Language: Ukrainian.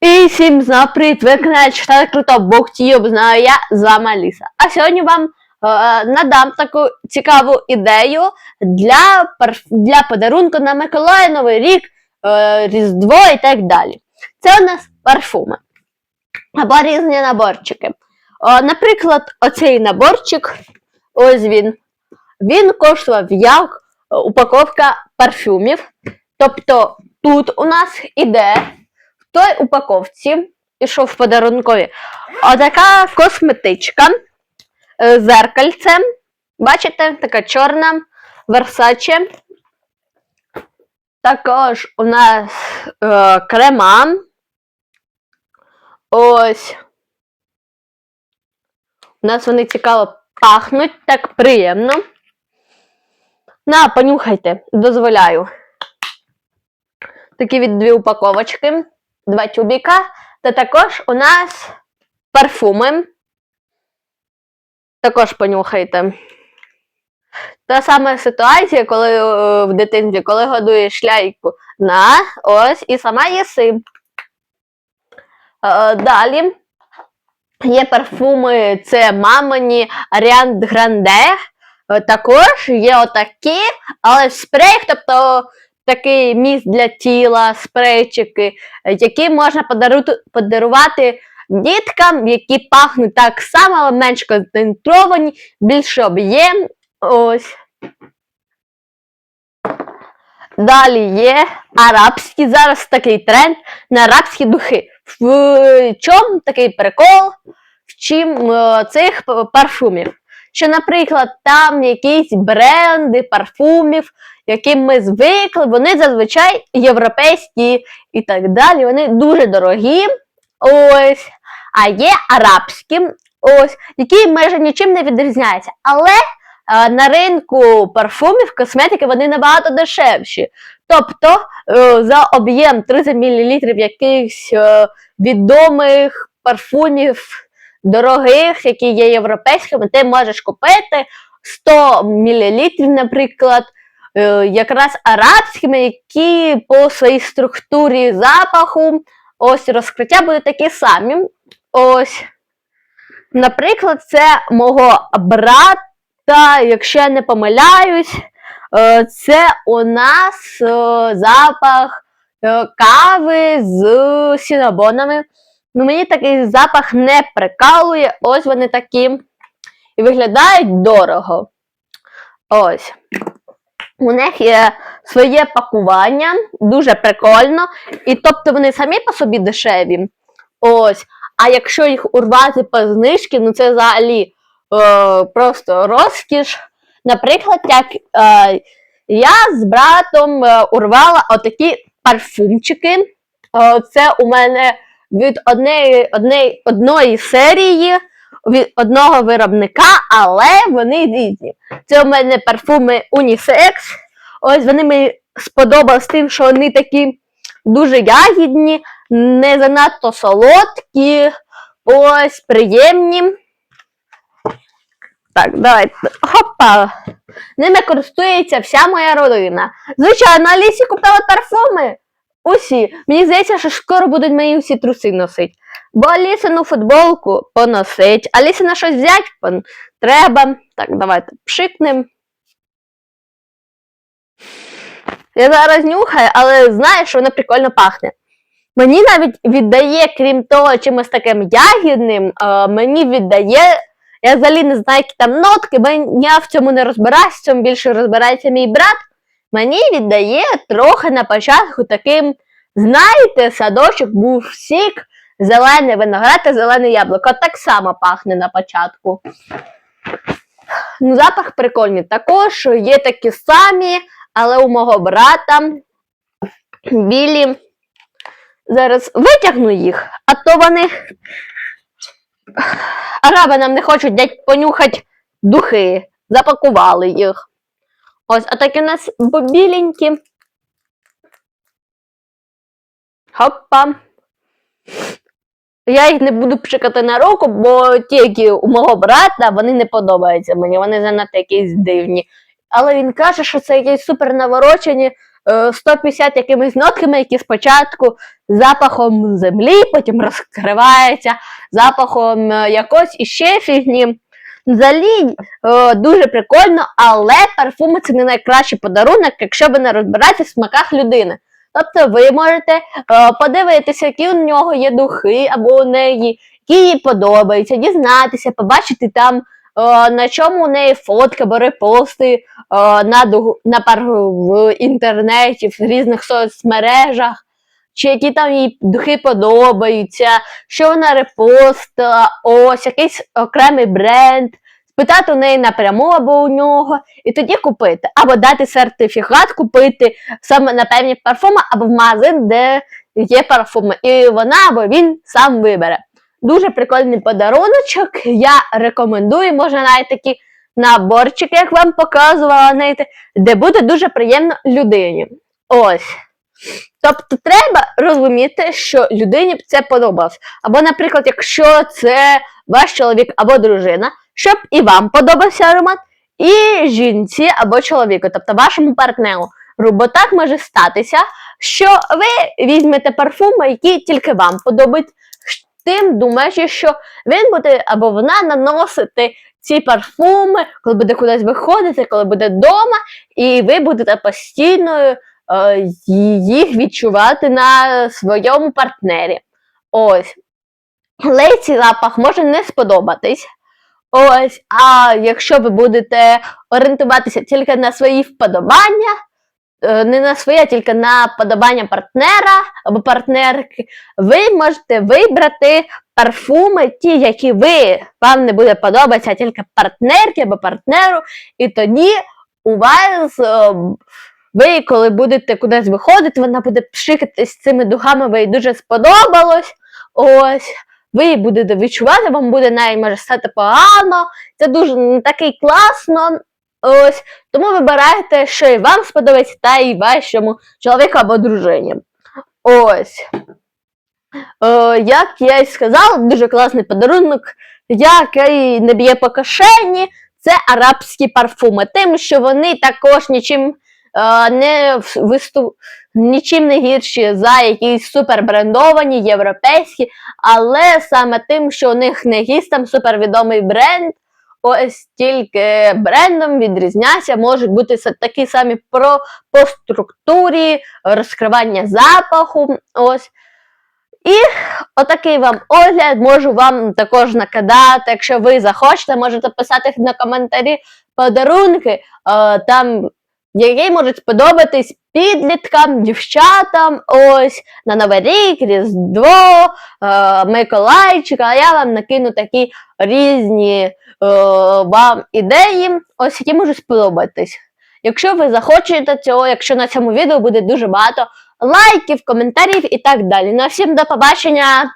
І всім знов привіт, ви каналі круто Бухтіюб, знаю я, з вами Аліса. А сьогодні вам е, надам таку цікаву ідею для, для подарунку на Миколая, Новий рік, е, Різдво і так далі. Це у нас парфуми або різні наборчики. О, наприклад, оцей наборчик, ось він. Він коштував як е, упаковка парфюмів. Тобто тут у нас іде той упаковці, ішов в подарункові, отака косметичка е, з зеркальцем. Бачите, така чорна Versace. Також у нас е, крема. Ось. У нас вони цікаво пахнуть, так приємно. На, понюхайте, дозволяю. Такі від дві упаковочки, два тюбіка. Та також у нас парфуми. Також понюхайте. Та сама ситуація, коли е, в дитинстві, коли годуєш ляйку на ось і сама їси. Е, далі є парфуми, це мамині Ariane Grande. Е, Також є отакі, але в спреях, тобто такий міст для тіла, спрейчики, які можна подарувати діткам, які пахнуть так само, але менш концентровані, більше об'єм. Далі є арабські. Зараз такий тренд на арабські духи. В чому такий прикол? В чим е, цих парфумів? Що, наприклад, там якісь бренди парфумів, яким ми звикли, вони зазвичай європейські і так далі. Вони дуже дорогі. Ось. А є арабські, ось, які майже нічим не відрізняються. Але е, на ринку парфумів, косметики вони набагато дешевші. Тобто е, за об'єм 30 мл якихось е, відомих парфумів, дорогих, які є європейськими, ти можеш купити 100 мл, наприклад, е, якраз арабськими, які по своїй структурі запаху, ось розкриття будуть такі самі. Ось. Наприклад, це мого брата, якщо я не помиляюсь, е, це у нас е, запах кави з сінабонами. Ну, мені такий запах не прикалує. Ось вони такі. І виглядають дорого. Ось. У них є своє пакування, дуже прикольно. І тобто вони самі по собі дешеві. Ось. А якщо їх урвати по знижки, ну це взагалі е, просто розкіш. Наприклад, як е, я з братом е, урвала отакі парфумчики. Е, це у мене від однієї, однієї, одної серії, від одного виробника, але вони різні. Це у мене парфуми унісекс. Ось вони мені сподобались тим, що вони такі дуже ягідні, не занадто солодкі, ось приємні. Так, давайте. Хопа. Ними користується вся моя родина. Звичайно, Алісі купила парфуми. Усі. Мені здається, що скоро будуть мої усі труси носити. Бо Алісину футболку поносить, Алісі на щось взяти пон... треба. Так, давайте пшикнем. Я зараз нюхаю, але знаю, що воно прикольно пахне. Мені навіть віддає, крім того, чимось таким ягідним, е, мені віддає. Я взагалі не знаю, які там нотки, бо я в цьому не розбираюся, в цьому більше розбирається мій брат. Мені віддає трохи на початку таким, знаєте, садочок був сік, зелений виноград та зелене яблуко. Так само пахне на початку. Ну, запах прикольний. Також є такі самі, але у мого брата білі. Зараз витягну їх, а то вони. Араби нам не хочуть дать понюхати духи. Запакували їх. Ось, а такі у нас біленькі. Хопа. Я їх не буду пшикати на руку, бо ті, які у мого брата, вони не подобаються мені, вони занадто якісь дивні. Але він каже, що це якісь супер наворочені е, 150 якимись нотками, які спочатку запахом землі, потім розкривається запахом е, якось іще фігні. Взагалі е, дуже прикольно, але парфуми це не найкращий подарунок, якщо ви не розбираєтесь в смаках людини. Тобто ви можете е, подивитися, які у нього є духи або у неї, які їй подобаються, дізнатися, побачити там, е, на чому у неї фотки або репости е, на, на пар в інтернеті, в різних соцмережах, чи які там їй духи подобаються, що вона репостила, ось якийсь окремий бренд, спитати у неї напряму або у нього, і тоді купити, або дати сертифікат купити саме на певні парфуми, або в магазин, де є парфуми. І вона або він сам вибере. Дуже прикольний подаруночок. Я рекомендую, можна навіть такі наборчики, як вам показувала, знаєте, де буде дуже приємно людині. Ось. Тобто треба розуміти, що людині б це подобалось. Або, наприклад, якщо це ваш чоловік або дружина, щоб і вам подобався аромат, і жінці або чоловіку, тобто вашому партнеру. Бо так може статися, що ви візьмете парфуми, які тільки вам подобаються, тим думаючи, що він буде або вона наносити ці парфуми, коли буде кудись виходити, коли буде вдома, і ви будете постійно е, їх відчувати на своєму партнері. Ось. Цей запах може не сподобатись. Ось, а якщо ви будете орієнтуватися тільки на свої вподобання, е, не на своє, а тільки на вподобання партнера або партнерки, ви можете вибрати парфуми, ті, які ви вам не буде подобатися, а тільки партнерки або партнеру, і тоді у вас. Ви, коли будете кудись виходити, вона буде пшикатись цими духами, ви їй дуже сподобалось. Ось, ви її будете відчувати, вам буде навіть може стати погано. Це дуже не такий класно. Ось, тому вибирайте, що і вам сподобається, та і вашому чоловіку або дружині. Ось. Е, як я й сказала, дуже класний подарунок, який не б'є по кишені, це арабські парфуми. Тим, що вони також нічим не в- висту... нічим не гірші за якісь супербрендовані, європейські, але саме тим, що у них не якийсь там супервідомий бренд, ось тільки брендом відрізняться, можуть бути такі самі про, по структурі, розкривання запаху. Ось. І отакий вам огляд можу вам також накидати. Якщо ви захочете, можете писати на коментарі подарунки, там, які можуть сподобатись підліткам, дівчатам, ось на Новий рік, Різдво, е, Миколайчик, а я вам накину такі різні е, вам ідеї, ось які можуть сподобатись. Якщо ви захочете цього, якщо на цьому відео буде дуже багато лайків, коментарів і так далі. Ну всім до побачення!